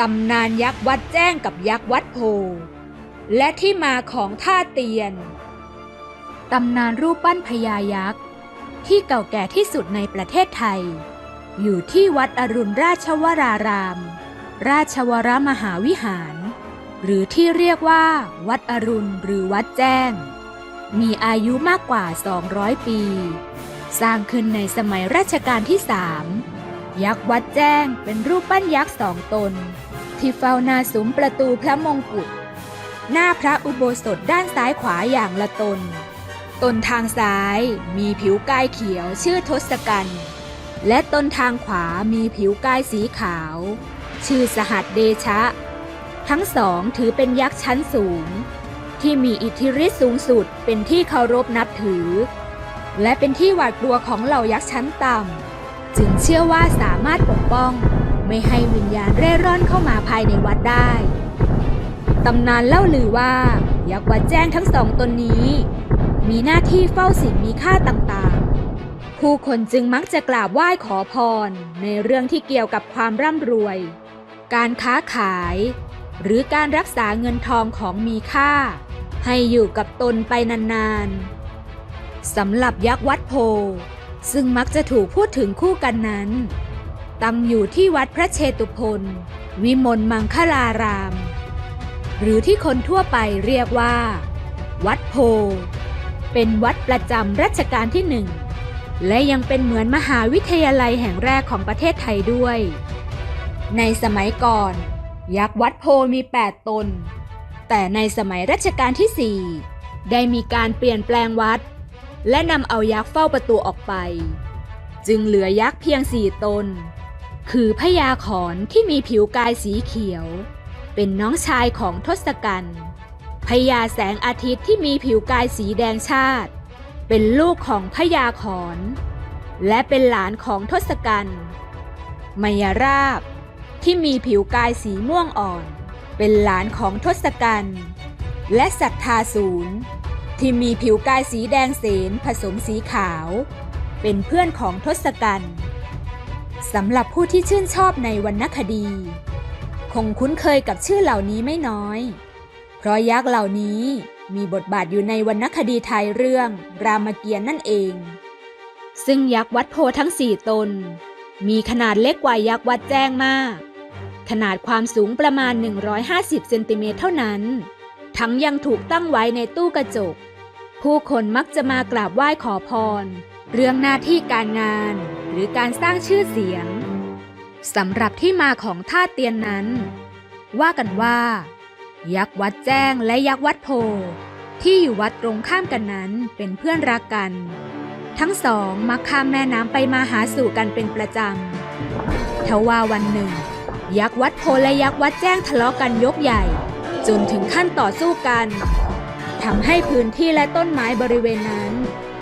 ตำนานยักษ์วัดแจ้งกับยักษ์วัดโพ และที่มาของท่าเตียน ตำนานรูปปั้นพญายักษ์ ที่เก่าแก่ที่สุดในประเทศไทย อยู่ที่วัดอรุณราชวราราม ราชวรมหาวิหาร หรือที่เรียกว่า วัดอรุณหรือวัดแจ้ง มีอายุมากกว่า 200 ปี สร้างขึ้นในสมัยรัชกาลที่สาม ยักษ์วัดแจ้งเป็นรูปปั้นยักษ์สองตน ที่เฝ้าหน้าซุ้มประตูพระมงกุฎหน้าพระอุโบสถด้านซ้ายขวาอย่างละตน ตนทางซ้ายมีผิวกายเขียวชื่อทศกัณฐ์และตนทางขวามีผิวกายสีขาว ชื่อสหัสเดชะ ทั้งสองถือเป็นยักษ์ชั้นสูง ที่มีอิทธิฤทธิ์สูงสุดเป็นที่เคารพนับถือ และเป็นที่หวาดกลัวของเหล่ายักษ์ชั้นต่ำ จึงเชื่อว่าสามารถปกป้อง ไม่ให้วิญญาณเร่ร่อนเข้ามาภายในวัดได้ ตำนานเล่าลือว่า ยักษ์วัดแจ้งทั้งสองตนนี้ มีหน้าที่เฝ้าสิ่งมีค่าต่างๆ ผู้คนจึงมักจะกราบไหว้ขอพร ในเรื่องที่เกี่ยวกับความร่ำรวย การค้าขาย หรือการรักษาเงินทองของมีค่า ให้อยู่กับตนไปนานๆสำหรับยักษ์วัดโพ ซึ่งมักจะถูกพูดถึงคู่กันนั้น ตั้งอยู่ที่วัดพระเชตุพนวิมลมังคลาราม หรือที่คนทั่วไปเรียกว่า วัดโพ เป็นวัดประจำรัชกาลที่หนึ่ง และยังเป็นเหมือนมหาวิทยาลัยแห่งแรกของประเทศไทยด้วย ในสมัยก่อน ยักษ์วัดโพมี 8 ตน แต่ในสมัยรัชกาลที่4ได้มีการเปลี่ยนแปลงวัด และนำเอายักษ์เฝ้าประตูออกไป จึงเหลือยักษ์เพียงสี่ตน คือพญาขอนที่มีผิวกายสีเขียว เป็นน้องชายของทศกัณฐ์พญาแสงอาทิตย์ที่มีผิวกายสีแดงชาติ เป็นลูกของพญาขอน และเป็นหลานของทศกัณฐ์มยราบ ที่มีผิวกายสีม่วงอ่อน เป็นหลานของทศกัณฐ์และศรัทธาศูนย์ ที่มีผิวกายสีแดงเสนผสมสีขาว เป็นเพื่อนของทศกัณฐ์สำหรับผู้ที่ชื่นชอบในวรรณคดี คงคุ้นเคยกับชื่อเหล่านี้ไม่น้อย เพราะยักษ์เหล่านี้มีบทบาทอยู่ในวรรณคดีไทยเรื่องรามเกียรติ์นั่นเอง ซึ่งยักษ์วัดโพทั้งสี่ตน มีขนาดเล็กกว่ายักษ์วัดแจ้งมาก ขนาดความสูงประมาณ 150 เซนติเมตรเท่านั้น ทั้งยังถูกตั้งไว้ในตู้กระจก ผู้คนมักจะมากราบไหว้ขอพร เรื่องหน้าที่การงาน หรือการสร้างชื่อเสียงสำหรับที่มาของท่าเตียนนั้น ว่ากันว่า ยักษ์วัดแจ้งและยักษ์วัดโพ ที่อยู่วัดตรงข้ามกันนั้นเป็นเพื่อนรักกัน ทั้งสองมักข้ามแม่น้ำไปมาหาสู่กันเป็นประจำทว่าวันหนึ่ง ยักษ์วัดโพและยักษ์วัดแจ้งทะเลาะกันยกใหญ่ จนถึงขั้นต่อสู้กัน ทำให้พื้นที่และต้นไม้บริเวณนั้น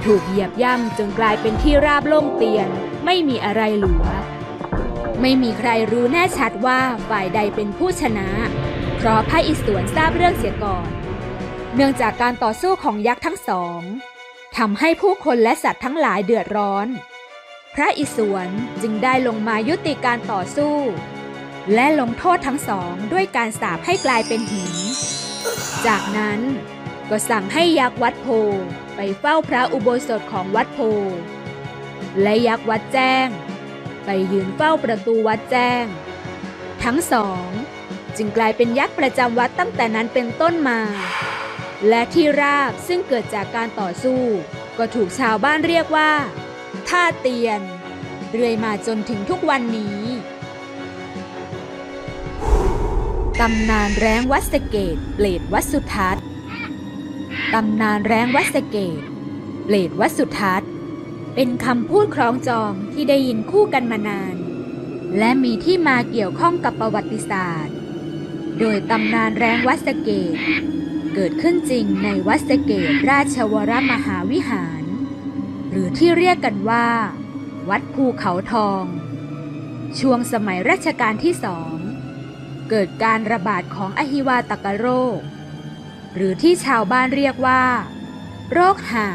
ถูกเหยียบย่ำจนกลายเป็นที่ราบโล่งเตียน ไม่มีอะไรเหลือ ไม่มีใครรู้แน่ชัดว่าฝ่ายใดเป็นผู้ชนะ เพราะพระอิศวรทราบเรื่องเสียก่อน เนื่องจากการต่อสู้ของยักษ์ทั้งสองทำให้ผู้คนและสัตว์ทั้งหลายเดือดร้อน พระอิศวรจึงได้ลงมายุติการต่อสู้ และลงโทษทั้งสองด้วยการสาปให้กลายเป็นหิน จากนั้น ก็สั่งให้ยักษ์วัดโพไปเฝ้าพระอุโบสถของวัดโพ และยักษ์วัดแจ้ง ไปยืนเฝ้าประตูวัดแจ้ง ทั้งสอง จึงกลายเป็นยักษ์ประจำวัดตั้งแต่นั้นเป็นต้นมา และที่ราบซึ่งเกิดจากการต่อสู้ ก็ถูกชาวบ้านเรียกว่า ท่าเตียน เรื่อยมาจนถึงทุกวันนี้ตำนานแร้งวัดสเกตเปรตวัดสุทัศน์ ตำนานแร้งวัสเกตเปรตวัสุทัศน์ เป็นคำพูดคล้องจองที่ได้ยินคู่กันมานาน และมีที่มาเกี่ยวข้องกับประวัติศาสตร์ โดยตำนานแร้งวัสเกต เกิดขึ้นจริงในวัสเกตราชวรมหาวิหาร หรือที่เรียกกันว่า วัดภูเขาทอง ช่วงสมัยรัชกาลที่สอง เกิดการระบาดของอหิวาตกโรค หรือที่ชาวบ้านเรียกว่า โรคหา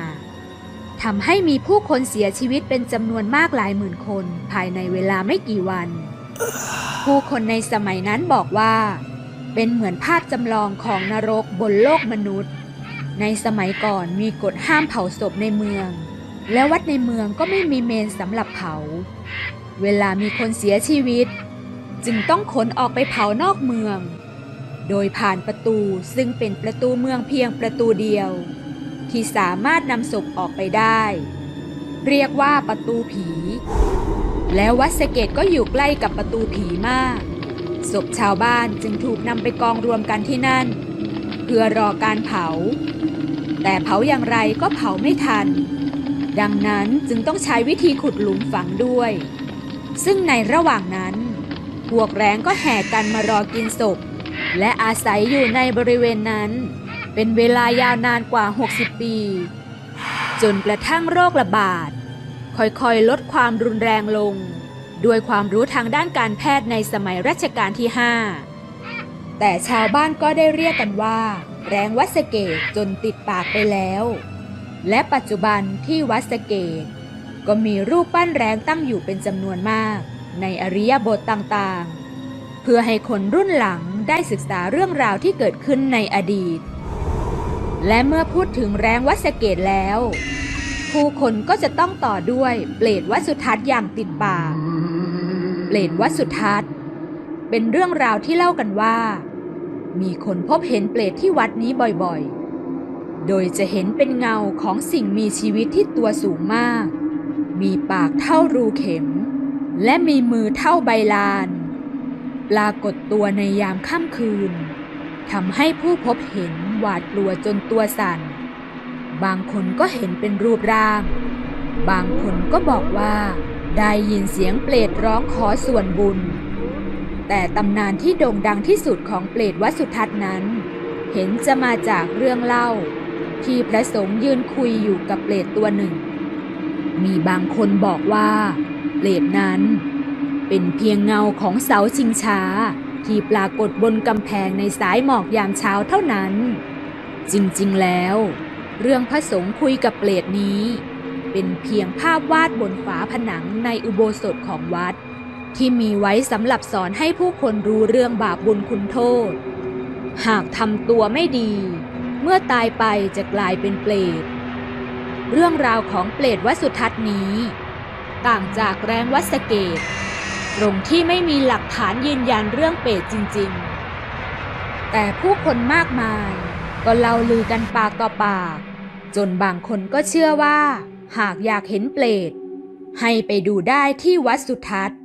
ทำให้มีผู้คนเสียชีวิตเป็นจำนวนมากหลายหมื่นคนภายในเวลาไม่กี่วัน ผู้คนในสมัยนั้นบอกว่า เป็นเหมือนภาพจำลองของนรกบนโลกมนุษย์ ในสมัยก่อนมีกฎห้ามเผาศพในเมือง และวัดในเมืองก็ไม่มีเมนสำหรับเผา เวลามีคนเสียชีวิต จึงต้องขนออกไปเผานอกเมือง โดยผ่านประตูซึ่งเป็นประตูเมืองเพียงประตูเดียว ที่สามารถนำศพออกไปได้ เรียกว่าประตูผี แล้ววัดสเกตก็อยู่ใกล้กับประตูผีมาก ศพชาวบ้านจึงถูกนำไปกองรวมกันที่นั่น เพื่อรอการเผา แต่เผาอย่างไรก็เผาไม่ทัน ดังนั้นจึงต้องใช้วิธีขุดหลุมฝังด้วย ซึ่งในระหว่างนั้นพวกแรงก็แห่กันมารอกินศพ และอาศัยอยู่ในบริเวณนั้น เป็นเวลายาวนานกว่า 60 ปี จนกระทั่งโรคระบาด ค่อยๆ ลดความรุนแรงลง ด้วยความรู้ทางด้านการแพทย์ในสมัยรัชกาลที่ 5 แต่ชาวบ้านก็ได้เรียกกันว่า แรงวัดสเกตจนติดปากไปแล้ว และปัจจุบันที่วัดสเกตก็มีรูปปั้นแรงตั้งอยู่เป็นจำนวนมาก ในอริยบทต่างๆ เพื่อให้คนรุ่นหลัง ได้ศึกษาเรื่องราวที่เกิดขึ้นในอดีต และเมื่อพูดถึงแรงวัดสเกตแล้ว ผู้คนก็จะต้องต่อด้วยเปรตวัดสุทัศน์อย่างติดปากเปรตวัดสุทัศน์ เป็นเรื่องราวที่เล่ากันว่า มีคนพบเห็นเปรตที่วัดนี้บ่อยๆ โดยจะเห็นเป็นเงาของสิ่งมีชีวิตที่ตัวสูงมาก มีปากเท่ารูเข็ม และมีมือเท่าใบลาน ปรากฏตัวในยามค่ำคืนทำให้ผู้พบเห็นหวาดกลัวจนตัวสั่น บางคนก็เห็นเป็นรูปร่าง บางคนก็บอกว่า ได้ยินเสียงเปรตร้องขอส่วนบุญ แต่ตำนานที่โด่งดังที่สุดของเปรตวัดสุทัศน์นั้น เห็นจะมาจากเรื่องเล่า ที่พระสงฆ์ยืนคุยอยู่กับเปรตตัวหนึ่ง มีบางคนบอกว่า เปรตนั้น เป็นเพียงเงาของเสาชิงช้า ที่ปรากฏบนกำแพงในสายหมอกยามเช้าเท่านั้น จริงๆแล้ว เรื่องพระสงฆ์คุยกับเปรตนี้ เป็นเพียงภาพวาดบนฝาผนังในอุโบสถของวัด ที่มีไว้สำหรับสอนให้ผู้คนรู้เรื่องบาปบุญคุณโทษ หากทำตัวไม่ดี เมื่อตายไปจะกลายเป็นเปรตเรื่องราวของเปรตวัดสุทัศน์นี้ ต่างจากแรงวัสเกต ตรงที่ไม่มีหลักฐานยืนยันเรื่องเปรตจริงๆ แต่ผู้คนมากมายก็เล่าลือกันปากต่อปาก จนบางคนก็เชื่อว่า หากอยากเห็นเปรตให้ไปดูได้ที่วัดสุทัศน์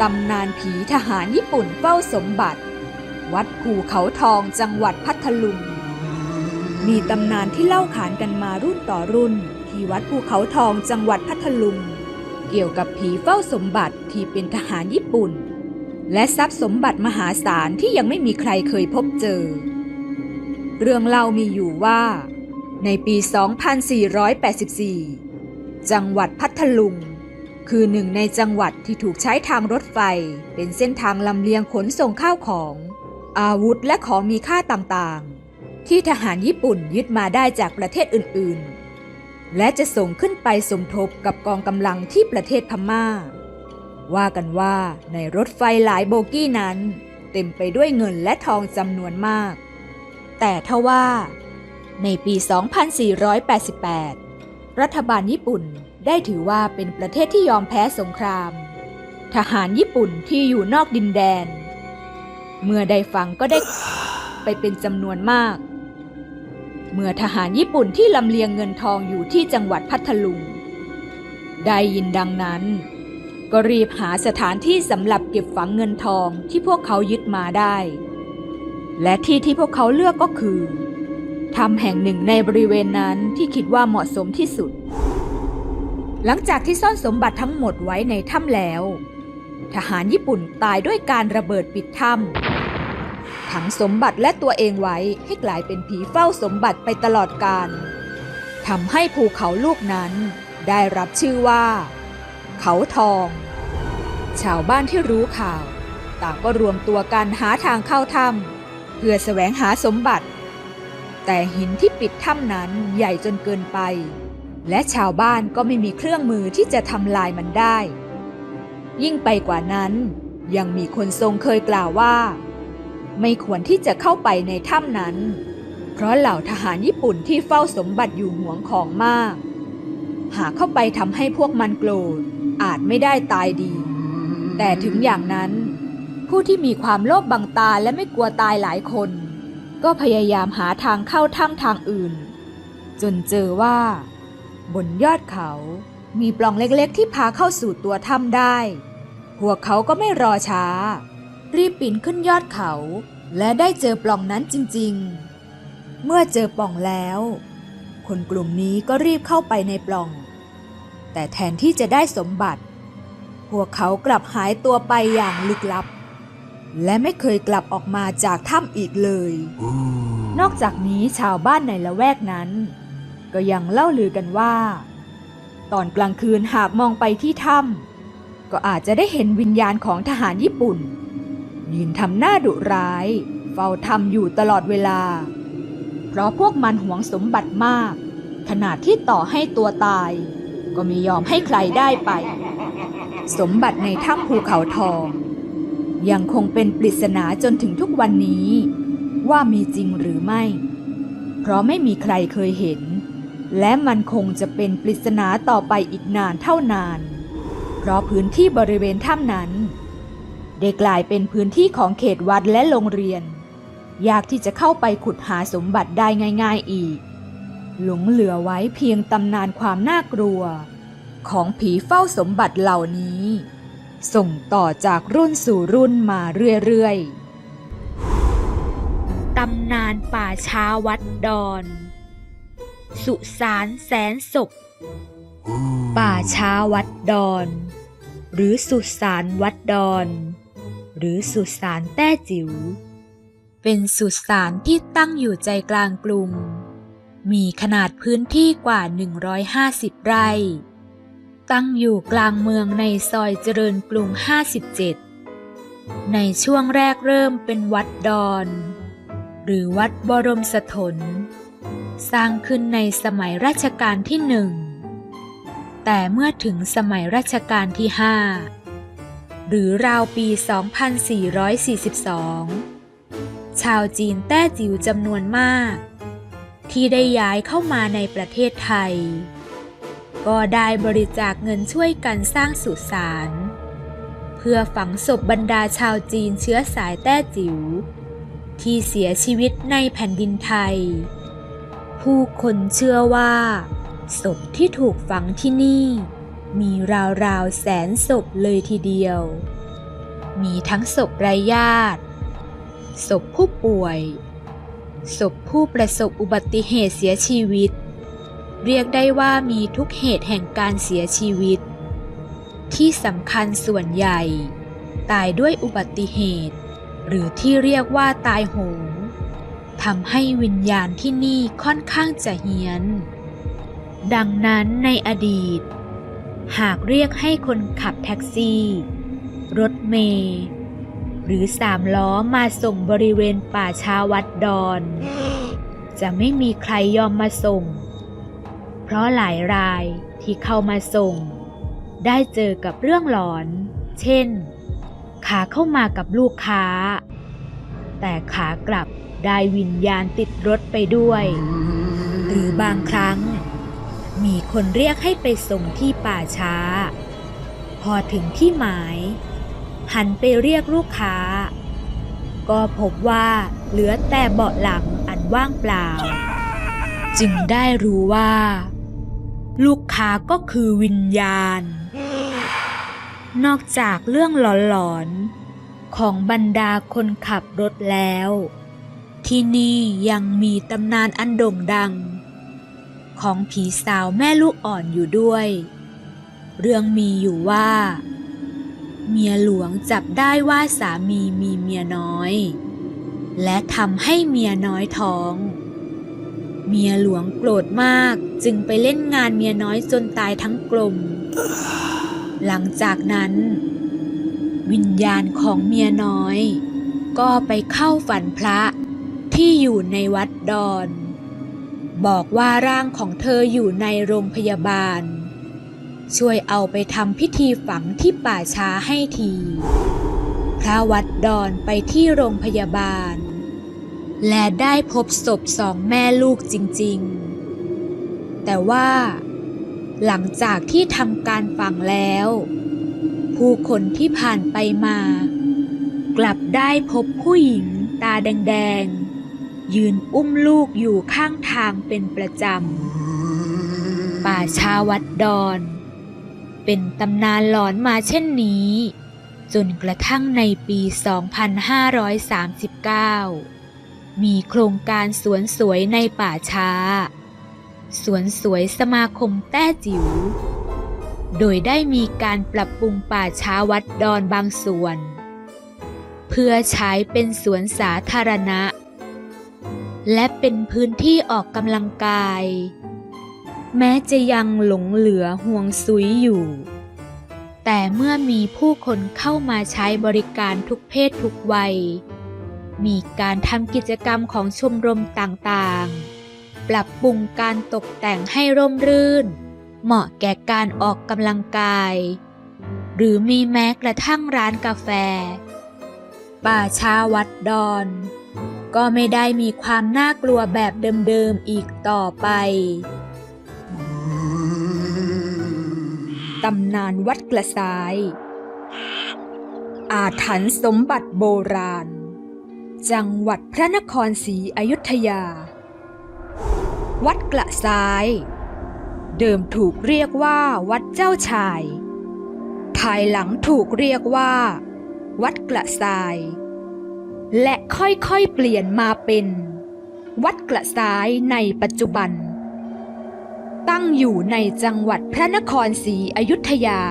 ตำนานผีทหารญี่ปุ่นเฝ้าสมบัติ วัดภูเขาทองจังหวัดพัทลุง มีตำนานที่เล่าขานกันมารุ่นต่อรุ่น ที่วัดภูเขาทองจังหวัดพัทลุง เกี่ยวกับผีเฝ้าสมบัติที่เป็นทหารญี่ปุ่น และทรัพย์สมบัติมหาศาลที่ยังไม่มีใครเคยพบเจอ เรื่องเล่ามีอยู่ว่า ในปี 2484 จังหวัดพัทลุง คือหนึ่งในจังหวัดที่ถูกใช้ทางรถไฟ เป็นเส้นทางลำเลียงขนส่งข้าวของ อาวุธและของมีค่าต่างๆที่ทหารญี่ปุ่นยึดมาได้จากประเทศอื่น ๆ และจะส่งขึ้นไปสมทบกับกองกำลังที่ประเทศพม่า ว่ากันว่าในรถไฟหลายโบกี้นั้น เต็มไปด้วยเงินและทองจำนวนมาก แต่ทว่า ในปี 2488 รัฐบาลญี่ปุ่นได้ถือว่าเป็นประเทศที่ยอมแพ้สงคราม ทหารญี่ปุ่นที่อยู่นอกดินแดน เมื่อได้ฟังก็ได้ไปเป็นจำนวนมาก เมื่อทหารญี่ปุ่นที่ลำเลียงเงินทองอยู่ที่จังหวัดพัทลุง ได้ยินดังนั้น ก็รีบหาสถานที่สำหรับเก็บฝังเงินทองที่พวกเขายึดมาได้ และที่ที่พวกเขาเลือกก็คือถ้ำแห่งหนึ่งในบริเวณนั้นที่คิดว่าเหมาะสมที่สุด หลังจากที่ซ่อนสมบัติทั้งหมดไว้ในถ้ำแล้ว ทหารญี่ปุ่นตายด้วยการระเบิดปิดถ้ำ ขังสมบัติและตัวเองไว้ให้กลายเป็นผีเฝ้าสมบัติไปตลอดกาลทำให้ภูเขาลูกนั้น ได้รับชื่อว่า เขาทอง ชาวบ้านที่รู้ข่าว ต่างก็รวมตัวกันหาทางเข้าถ้ำเพื่อแสวงหาสมบัติ แต่หินที่ปิดถ้ำนั้นใหญ่จนเกินไป และชาวบ้านก็ไม่มีเครื่องมือที่จะทำลายมันได้ ยิ่งไปกว่านั้นยังมีคนทรงเคยกล่าวว่า ไม่ควรที่จะเข้าไปในถ้ำนั้น เพราะเหล่าทหารญี่ปุ่นที่เฝ้าสมบัติอยู่ห่วงของมาก หากเข้าไปทำให้พวกมันโกรธอาจไม่ได้ตายดี แต่ถึงอย่างนั้น ผู้ที่มีความโลภบังตาและไม่กลัวตายหลายคน ก็พยายามหาทางเข้าถ้ำทางอื่น จนเจอว่า บนยอดเขามีปล่องเล็กๆ ที่พาเข้าสู่ตัวถ้ำได้ พวกเขาก็ไม่รอช้า รีบปีนขึ้นยอดเขา และได้เจอปล่องนั้นจริงๆ เมื่อเจอปล่องแล้ว คนกลุ่มนี้ก็รีบเข้าไปในปล่อง แต่แทนที่จะได้สมบัติ พวกเขากลับหายตัวไปอย่างลึกลับ และไม่เคยกลับออกมาจากถ้ำอีกเลย นอกจากนี้ชาวบ้านในละแวกนั้น ก็ยังเล่าลือกันว่า ตอนกลางคืนหากมองไปที่ถ้ำก็อาจจะได้เห็นวิญญาณของทหารญี่ปุ่น ยืนทำหน้าดุร้าย เฝ้าทำอยู่ตลอดเวลา เพราะพวกมันหวงสมบัติมาก ขนาดที่ต่อให้ตัวตาย ก็ไม่ยอมให้ใครได้ไป สมบัติในถ้ำภูเขาทอง ยังคงเป็นปริศนาจนถึงทุกวันนี้ ว่ามีจริงหรือไม่ เพราะไม่มีใครเคยเห็น และมันคงจะเป็นปริศนาต่อไปอีกนานเท่านาน เพราะพื้นที่บริเวณถ้ำนั้น ได้กลายเป็นพื้นที่ของเขตวัดและโรงเรียน ยากที่จะเข้าไปขุดหาสมบัติได้ง่ายๆอีก หลงเหลือไว้เพียงตำนานความน่ากลัว ของผีเฝ้าสมบัติเหล่านี้ ส่งต่อจากรุ่นสู่รุ่นมาเรื่อยๆ ตำนานป่าช้าวัดดอน สุสานแสนศพ ป่าช้าวัดดอน หรือสุสานวัดดอน หรือสุสานแต้จิ๋ว เป็นสุสานที่ตั้งอยู่ใจกลางกรุง มีขนาดพื้นที่กว่า 150 ไร่ ตั้งอยู่กลางเมืองในซอยเจริญกรุง 57 ในช่วงแรกเริ่มเป็นวัดดอน หรือวัดบรมสถน สร้างขึ้นในสมัยรัชกาลที่หนึ่ง แต่เมื่อถึงสมัยรัชกาลที่ห้า หรือราวปี 2442 ชาวจีนแต้จิ๋วจำนวนมาก ที่ได้ย้ายเข้ามาในประเทศไทย ก็ได้บริจาคเงินช่วยกันสร้างสุสาน เพื่อฝังศพบรรดาชาวจีนเชื้อสายแต้จิ๋วที่เสียชีวิตในแผ่นดินไทย ผู้คนเชื่อว่า ศพที่ถูกฝังที่นี่ มีราวๆแสนศพเลยทีเดียว มีทั้งศพไร้ญาติ ศพผู้ป่วย ศพผู้ประสบอุบัติเหตุเสียชีวิต เรียกได้ว่ามีทุกเหตุแห่งการเสียชีวิต ที่สำคัญส่วนใหญ่ ตายด้วยอุบัติเหตุ หรือที่เรียกว่าตายโหงทำให้วิญญาณที่นี่ค่อนข้างจะเฮี้ยน ดังนั้นในอดีต หากเรียกให้คนขับแท็กซี่ รถเมล์หรือสามล้อมาส่งบริเวณป่าช้าวัดดอน จะไม่มีใครยอมมาส่ง เพราะหลายรายที่เข้ามาส่ง ได้เจอกับเรื่องหลอน เช่น ขาเข้ามากับลูกค้า แต่ขากลับได้วิญญาณติดรถไปด้วย หรือบางครั้ง มีคนเรียกให้ไปส่งที่ป่าช้า พอถึงที่หมาย หันไปเรียกลูกค้า ก็พบว่าเหลือแต่เบาะหลังอันว่างเปล่า จึงได้รู้ว่า ลูกค้าก็คือวิญญาณ นอกจากเรื่องหลอนๆ ของบรรดาคนขับรถแล้ว ที่นี่ยังมีตำนานอันโด่งดัง ของผีสาวแม่ลูกอ่อนอยู่ด้วย เรื่องมีอยู่ว่า เมียหลวงจับได้ว่าสามีมีเมียน้อย และทำให้เมียน้อยท้อง เมียหลวงโกรธมากจึงไปเล่นงานเมียน้อยจนตายทั้งกลม หลังจากนั้น วิญญาณของเมียน้อย ก็ไปเข้าฝันพระที่อยู่ในวัดดอน บอกว่าร่างของเธออยู่ในโรงพยาบาล ช่วยเอาไปทำพิธีฝังที่ป่าช้าให้ที พระวัดดอนไปที่โรงพยาบาล และได้พบศพสองแม่ลูกจริงๆ แต่ว่า หลังจากที่ทำการฝังแล้ว ผู้คนที่ผ่านไปมา กลับได้พบผู้หญิงตาแดง ยืนอุ้มลูกอยู่ข้างทางเป็นประจำ ป่าชาวัดดอน เป็นตำนานหลอนมาเช่นนี้ จนกระทั่งในปี 2539 มีโครงการสวนสวยในป่าช้า สวนสวยสมาคมแต้จิ๋ว โดยได้มีการปรับปรุงป่าช้าวัดดอนบางส่วน เพื่อใช้เป็นสวนสาธารณะ และเป็นพื้นที่ออกกำลังกาย แม้จะยังหลงเหลือห่วงซุยอยู่ แต่เมื่อมีผู้คนเข้ามาใช้บริการทุกเพศทุกวัย มีการทำกิจกรรมของชมรมต่างๆ ปรับปรุงการตกแต่งให้ร่มรื่น เหมาะแก่การออกกำลังกาย หรือมีแม้กระทั่งร้านกาแฟ ป่าชาวัดดอน ก็ไม่ได้มีความน่ากลัวแบบเดิมๆอีกต่อไปตำนานวัดกระสาย อาถรรพ์สมบัติโบราณ จังหวัดพระนครศรีอยุธยา วัดกระสาย เดิมถูกเรียกว่าวัดเจ้าชาย ภายหลังถูกเรียกว่า วัดกระสาย และค่อยๆเปลี่ยนมาเป็น วัดกระสายในปัจจุบัน ตั้งอยู่ในจังหวัดพระนครศรีอยุธยา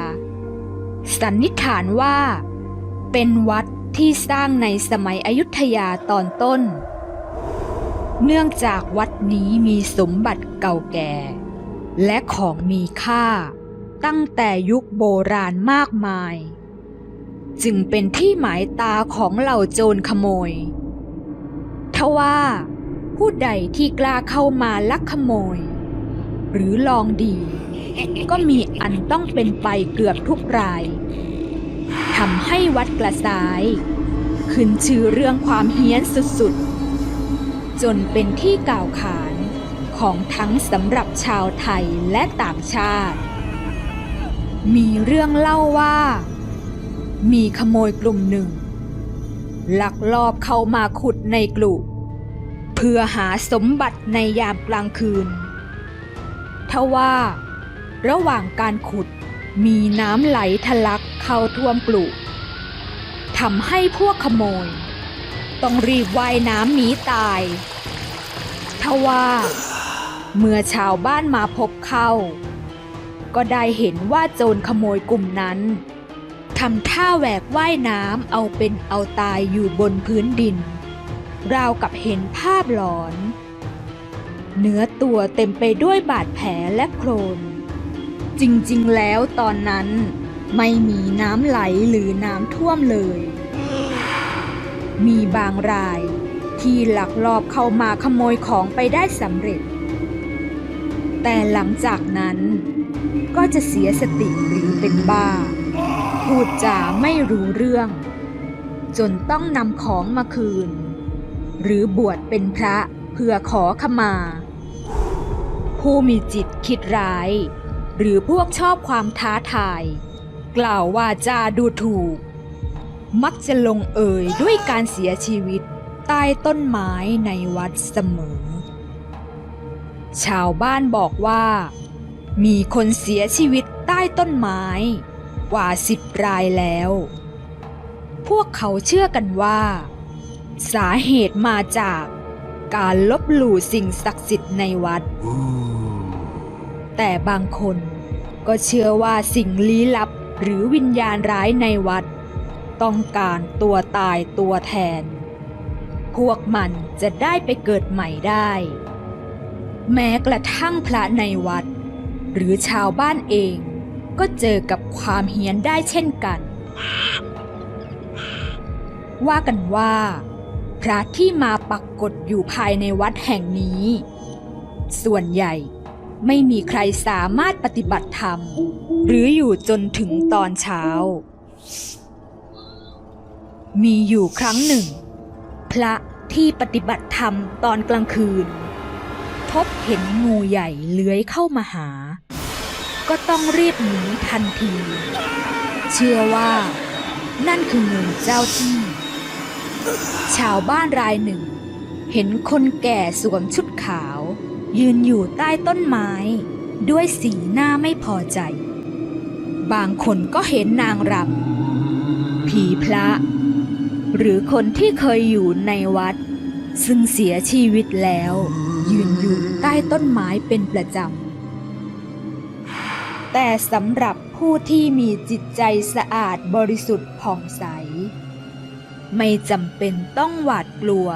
สันนิษฐานว่า เป็นวัดที่สร้างในสมัยอยุธยาตอนต้น เนื่องจากวัดนี้มีสมบัติเก่าแก่ และของมีค่า ตั้งแต่ยุคโบราณมากมาย จึงเป็นที่หมายตาของเหล่าโจรขโมย ทว่าผู้ใดที่กล้าเข้ามาลักขโมย หรือลองดี ก็มีอันต้องเป็นไปเกือบทุกรายทำให้วัดกระสาย ขึ้นชื่อเรื่องความเฮี้ยนสุดๆ จนเป็นที่กล่าวขานของทั้งสำหรับชาวไทยและต่างชาติ มีเรื่องเล่าว่า มีขโมยกลุ่มหนึ่ง ลักลอบเข้ามาขุดในกลุ่มเพื่อหาสมบัติในยามกลางคืน ทว่า ระหว่างการขุดมีน้ำไหลทะลักเข้าท่วมกลุ่มทำให้พวกขโมย ต้องรีบว่ายน้ำหนีตาย ทว่า เมื่อชาวบ้านมาพบเข้า ก็ได้เห็นว่าโจรขโมยกลุ่มนั้น ทำท่าแหวกว่ายน้ำเอาเป็นเอาตายอยู่บนพื้นดิน ราวกับเห็นภาพหลอน เนื้อตัวเต็มไปด้วยบาดแผลและโคลน จริงๆแล้วตอนนั้นไม่มีน้ำไหลหรือน้ำท่วมเลย มีบางรายที่หลักลอบเข้ามาขโมยของไปได้สำเร็จ แต่หลังจากนั้นก็จะเสียสติหรือเป็นบ้า พูดจาไม่รู้เรื่อง จนต้องนำของมาคืน หรือบวชเป็นพระเพื่อขอขมา ผู้มีจิตคิดร้าย หรือพวกชอบความท้าทาย กล่าวว่าจาดูถูก มักจะลงเอยด้วยการเสียชีวิตใต้ต้นไม้ในวัดเสมอ ชาวบ้านบอกว่า มีคนเสียชีวิตใต้ต้นไม้ กว่าสิบรายแล้ว พวกเขาเชื่อกันว่า สาเหตุมาจากการลบหลู่สิ่งศักดิ์สิทธิ์ในวัด แต่บางคนก็เชื่อว่าสิ่งลี้ลับหรือวิญญาณร้ายในวัด ต้องการตัวตายตัวแทน พวกมันจะได้ไปเกิดใหม่ได้ แม้กระทั่งพระในวัด หรือชาวบ้านเอง ก็เจอกับความเฮี้ยนได้เช่นกัน ว่ากันว่า พระที่มาปักกฎอยู่ภายในวัดแห่งนี้ ส่วนใหญ่ไม่มีใครสามารถปฏิบัติธรรม หรืออยู่จนถึงตอนเช้า มีอยู่ครั้งหนึ่ง พระที่ปฏิบัติธรรมตอนกลางคืน พบเห็นงูใหญ่เลื้อยเข้ามาหา ก็ต้องรีบหนีทันที เชื่อว่า นั่นคืองูเจ้าที่ ชาวบ้านรายหนึ่ง เห็นคนแก่สวมชุดขาว ยืนอยู่ใต้ต้นไม้ ด้วยสีหน้าไม่พอใจ บางคนก็เห็นนางรำผีพระ หรือคนที่เคยอยู่ในวัด ซึ่งเสียชีวิตแล้ว ยืนอยู่ใต้ต้นไม้เป็นประจำ แต่สำหรับผู้ที่มีจิตใจสะอาดบริสุทธิ์ผ่องใส ไม่จำเป็นต้องหวาดกลัว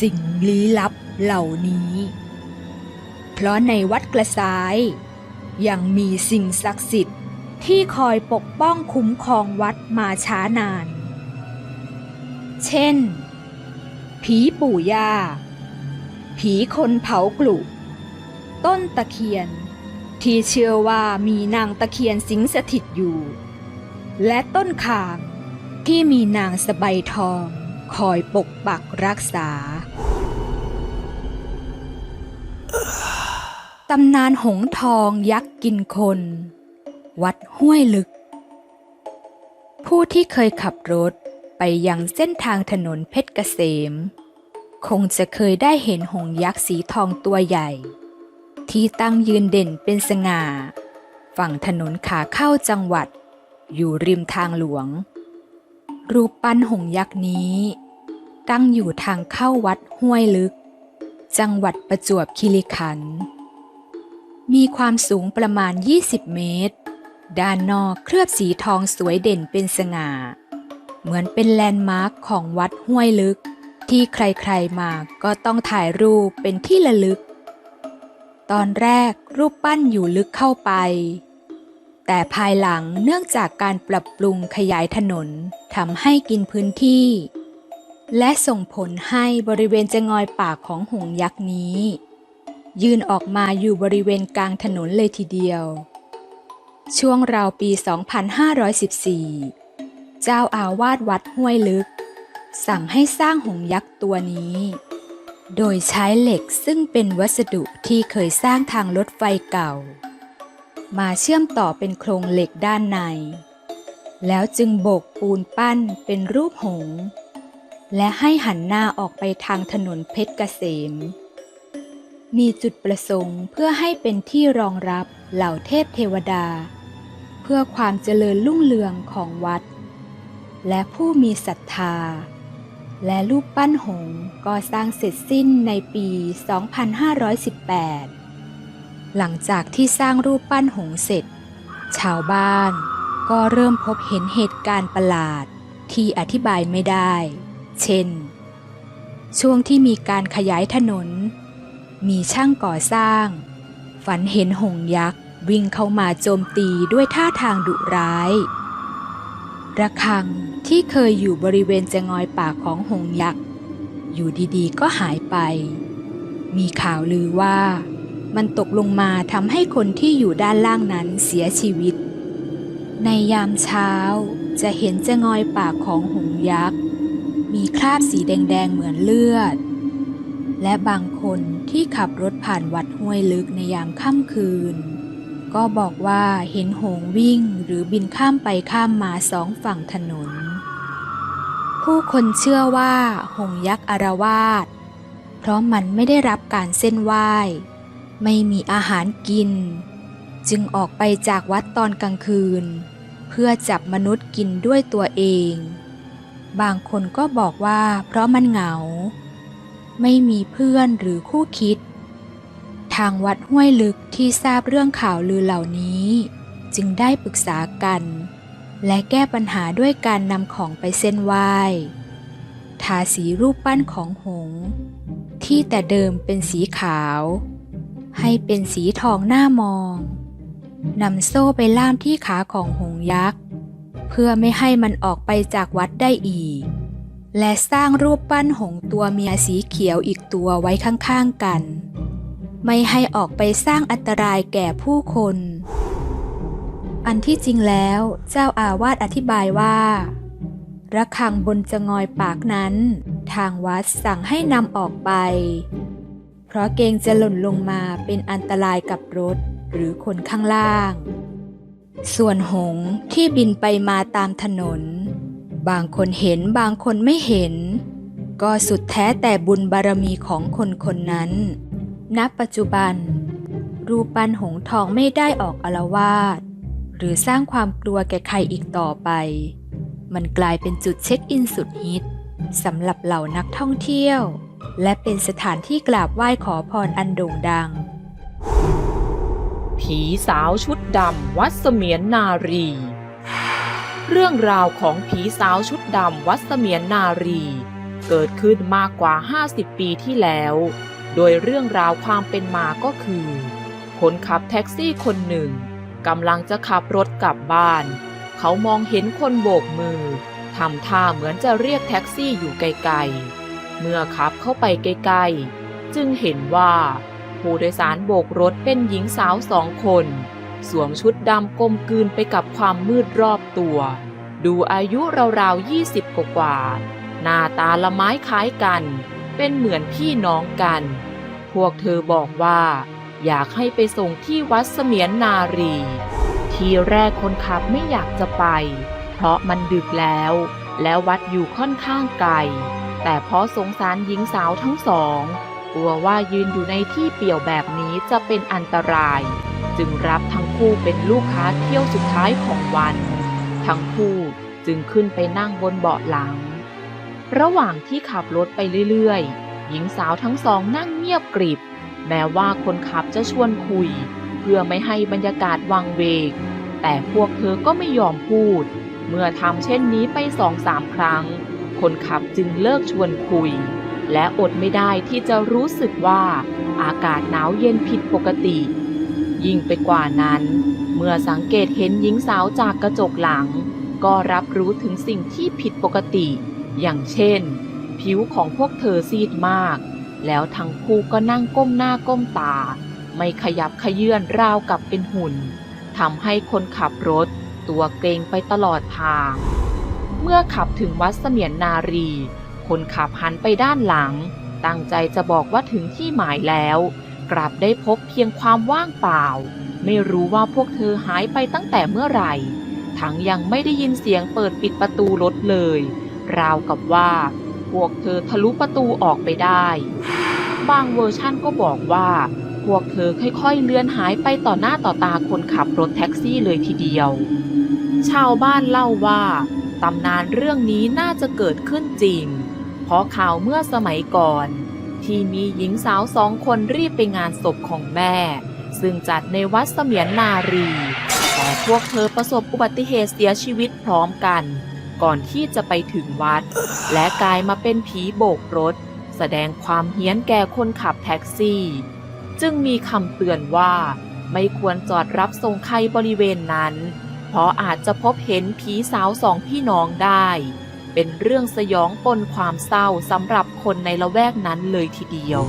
สิ่งลี้ลับเหล่านี้ เพราะในวัดกระซ้าย ยังมีสิ่งศักดิ์สิทธิ์ที่คอยปกป้องคุ้มครองวัดมาช้านาน เช่น ผีปู่ย่า ผีคนเผากลุต้นตะเคียน ที่เชื่อว่ามีนางตะเคียนสิงสถิตอยู่ และต้นขามที่มีนางสะใบยทองคอยปกปักรักษา ตำนานหงทองยักษ์กินคน วัดห้วยลึก ผู้ที่เคยขับรถไปยังเส้นทางถนนเพชรเกษม คงจะเคยได้เห็นหงยักษ์สีทองตัวใหญ่ ที่ตั้งยืนเด่นเป็นสง่า ฝั่งถนนขาเข้าจังหวัด อยู่ริมทางหลวง รูปปั้นหงยักษ์นี้ ตั้งอยู่ทางเข้าวัดห้วยลึก จังหวัดประจวบคีรีขันธ์มีความสูงประมาณ 20 เมตร ด้านนอกเคลือบสีทองสวยเด่นเป็นสง่า เหมือนเป็นแลนด์มาร์คของวัดห้วยลึก ที่ใครๆมาก็ต้องถ่ายรูปเป็นที่ระลึก ตอนแรกรูปปั้นอยู่ลึกเข้าไป แต่ภายหลังเนื่องจากการปรับปรุงขยายถนนทำให้กินพื้นที่ และส่งผลให้บริเวณจะงอยปากของหงยักษ์นี้ ยืนออกมาอยู่บริเวณกลางถนนเลยทีเดียว ช่วงราวปี 2514 เจ้าอาวาสวัดห้วยลึก สั่งให้สร้างหงยักษ์ตัวนี้ โดยใช้เหล็กซึ่งเป็นวัสดุที่เคยสร้างทางรถไฟเก่า มาเชื่อมต่อเป็นโครงเหล็กด้านใน แล้วจึงโบกปูนปั้นเป็นรูปหงส์และให้หันหน้าออกไปทางถนนเพชรเกษม มีจุดประสงค์เพื่อให้เป็นที่รองรับเหล่าเทพเทวดา เพื่อความเจริญรุ่งเรืองของวัด และผู้มีศรัทธา และรูปปั้นหงก็สร้างเสร็จสิ้นในปี 2518 หลังจากที่สร้างรูปปั้นหงเสร็จ ชาวบ้านก็เริ่มพบเห็นเหตุการณ์ประหลาดที่อธิบายไม่ได้ เช่น ช่วงที่มีการขยายถนน มีช่างก่อสร้าง ฝันเห็นหงยักษ์วิ่งเข้ามาโจมตีด้วยท่าทางดุร้าย ระฆังที่เคยอยู่บริเวณจะงอยปากของหงยักษ์ อยู่ดีๆก็หายไป มีข่าวลือว่ามันตกลงมาทำให้คนที่อยู่ด้านล่างนั้นเสียชีวิต ในยามเช้าจะเห็นจะงอยปากของหงยักษ์ มีคราบสีแดงๆเหมือนเลือด และบางคนที่ขับรถผ่านวัดห้วยลึกในยามค่ำคืน ก็บอกว่าเห็นหงวิ่งหรือบินข้ามไปข้ามมาสองฝั่งถนน ผู้คนเชื่อว่าหงยักษ์อารวาสเพราะมันไม่ได้รับการเส้นไหว้ ไม่มีอาหารกิน จึงออกไปจากวัดตอนกลางคืน เพื่อจับมนุษย์กินด้วยตัวเอง บางคนก็บอกว่าเพราะมันเหงา ไม่มีเพื่อนหรือคู่คิด ทางวัดห้วยลึกที่ทราบเรื่องข่าวลือเหล่านี้ จึงได้ปรึกษากัน และแก้ปัญหาด้วยการนำของไปเส้นไหว้ทาสีรูปปั้นของหง ที่แต่เดิมเป็นสีขาว ให้เป็นสีทองหน้ามองนำโซ่ไปล่ามที่ขาของหงยักษ์ เพื่อไม่ให้มันออกไปจากวัดได้อีก และสร้างรูปปั้นหงตัวเมียสีเขียวอีกตัวไว้ข้างๆกัน ไม่ให้ออกไปสร้างอันตรายแก่ผู้คน อันที่จริงแล้วเจ้าอาวาสอธิบายว่า ระฆังบนจงอยปากนั้น ทางวัดสั่งให้นำออกไป เพราะเกรงจะหล่นลงมาเป็นอันตรายกับรถหรือคนข้างล่าง ส่วนหงที่บินไปมาตามถนน บางคนเห็นบางคนไม่เห็น ก็สุดแท้แต่บุญบารมีของคนคนนั้น ณปัจจุบัน รูปปั้นหงทองไม่ได้ออกอาวาสหรือสร้างความกลัวแก่ใครอีกต่อไป มันกลายเป็นจุดเช็คอินสุดฮิตสำหรับเหล่านักท่องเที่ยว และเป็นสถานที่กราบไหว้ขอพรอันโด่งดัง ผีสาวชุดดำวัดเสมียนนารี เรื่องราวของผีสาวชุดดำวัดเสมียนนารี เกิดขึ้นมากกว่า 50 ปีที่แล้ว โดยเรื่องราวความเป็นมาก็คือ คนขับแท็กซี่คนหนึ่งกำลังจะขับรถกลับบ้าน เขามองเห็นคนโบกมือทำท่าเหมือนจะเรียกแท็กซี่อยู่ไกลๆ เมื่อขับเข้าไปใกล้ๆ จึงเห็นว่า ผู้โดยสารโบกรถเป็นหญิงสาวสองคน สวมชุดดำกลมกลืนไปกับความมืดรอบตัว ดูอายุราวๆ20กว่า หน้าตาละไม้คล้ายกัน เป็นเหมือนพี่น้องกัน พวกเธอบอกว่า อยากให้ไปส่งที่วัดเสมียนนารี ทีแรกคนขับไม่อยากจะไป เพราะมันดึกแล้ว แล้ววัดอยู่ค่อนข้างไกล แต่เพราะสงสารหญิงสาวทั้งสองกลัวว่ายืนอยู่ในที่เปี่ยวแบบนี้จะเป็นอันตราย จึงรับทั้งคู่เป็นลูกค้าเที่ยวสุดท้ายของวัน ทั้งคู่จึงขึ้นไปนั่งบนเบาะหลัง ระหว่างที่ขับรถไปเรื่อยๆ หญิงสาวทั้งสองนั่งเงียบกริบ แม้ว่าคนขับจะชวนคุย เพื่อไม่ให้บรรยากาศวังเวง แต่พวกเธอก็ไม่ยอมพูด เมื่อทำเช่นนี้ไปสองสามครั้ง คนขับจึงเลิกชวนคุย และอดไม่ได้ที่จะรู้สึกว่าอากาศหนาวเย็นผิดปกติ ยิ่งไปกว่านั้น เมื่อสังเกตเห็นหญิงสาวจากกระจกหลัง ก็รับรู้ถึงสิ่งที่ผิดปกติ อย่างเช่น ผิวของพวกเธอซีดมาก แล้วทั้งคู่ก็นั่งก้มหน้าก้มตา ไม่ขยับขยื่นราวกับเป็นหุ่นทำให้คนขับรถ ตัวเกรงไปตลอดทาง เมื่อขับถึงวัดเสมียนนารี คนขับหันไปด้านหลัง ตั้งใจจะบอกว่าถึงที่หมายแล้ว กลับได้พบเพียงความว่างเปล่า ไม่รู้ว่าพวกเธอหายไปตั้งแต่เมื่อไหร่ ทั้งยังไม่ได้ยินเสียงเปิดปิดประตูรถเลย ราวกับว่า พวกเธอทะลุประตูออกไปได้ บางเวอร์ชั่นก็บอกว่า พวกเธอค่อยๆเลื่อนหายไปต่อหน้าต่อตาคนขับรถแท็กซี่เลยทีเดียว ชาวบ้านเล่าว่าตำนานเรื่องนี้น่าจะเกิดขึ้นจริง เพราะข่าวเมื่อสมัยก่อน ที่มีหญิงสาวสองคนรีบไปงานศพของแม่ ซึ่งจัดในวัดเสมียนนารี แต่พวกเธอประสบอุบัติเหตุเสียชีวิตพร้อมกัน ก่อนที่จะไปถึงวัด และกลายมาเป็นผีโบกรถ แสดงความเฮี้ยนแก่คนขับแท็กซี่ จึงมีคำเตือนว่า ไม่ควรจอดรับส่งใครบริเวณนั้น เพราะอาจจะพบเห็นผีสาวสองพี่น้องได้ เป็นเรื่องสยองปนความเศร้าสำหรับคนในละแวกนั้นเลยทีเดียว